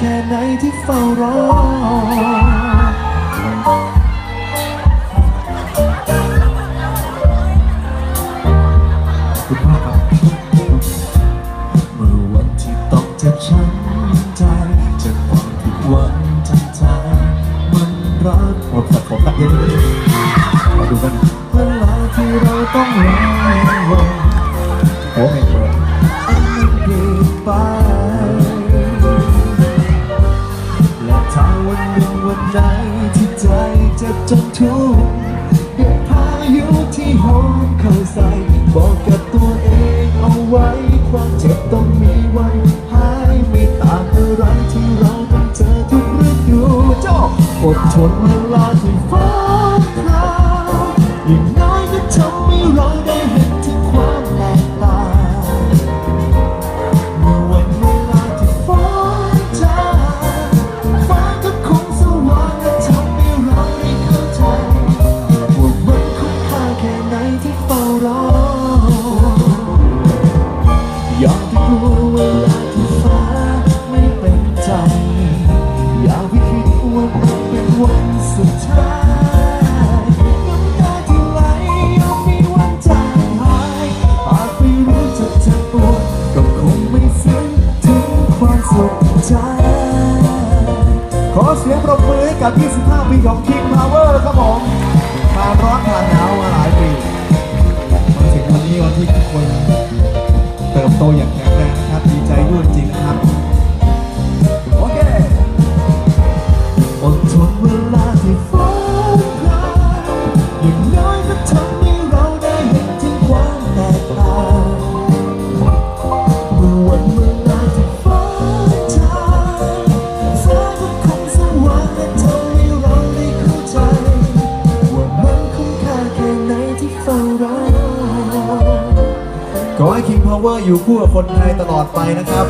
แค่ไหนที่เฝ้ารอ คุณพ่อครับ เมื่อวันที่ต้องเจ็บช้ำใจจากความผิดหวังทั้งใจมันรักหมด เจ็บจนทุกข์เกิดพายุที่โหมเข้าใส่บอกกับตัวเองเอาไว้ ความเจ็บต้องมีวันหายไม่ต่างอะไรที่เราต้องเจอทุกฤดูเจ้าอดทนเวลาที่ฟ้า ความสุขใจขอเสียงปรบมือให้กับ 25 ปีของ King Power ครับผมผ่านร้อนผ่านหนาวมาหลายปีมาถึงวันนี้วันที่ทุกคน เติบโตอย่างแข็งแรงนะครับ ดีใจด้วยจริงนะครับ ลาที่ฟ้าพรางอย่างน้อยก็ทำให้เราได้เห็นถึงความแตกต่างเมื่อวันเวลาที่ฟ้าจางฟ้าก็คงสว่างและทำให้เราได้เข้าใจ ว่ามันคุ้มค่าแค่ไหนที่เฝ้ารอขอให้ King Power อยู่คู่กับคนไทยตลอดไปนะครับ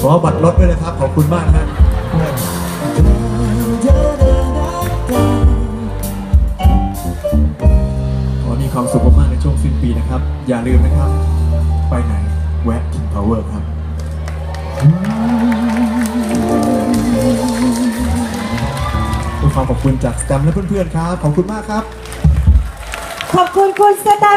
ขอบัตรลดด้วยนะครับ ขอบคุณมากนะข นะครับ อย่าลืมนะครับ ไปไหน แวะ King Power ครับ ด้วยความขอบคุณจากสแตมและเพื่อนๆครับ ขอบคุณมากครับ ขอบคุณคุณสแตม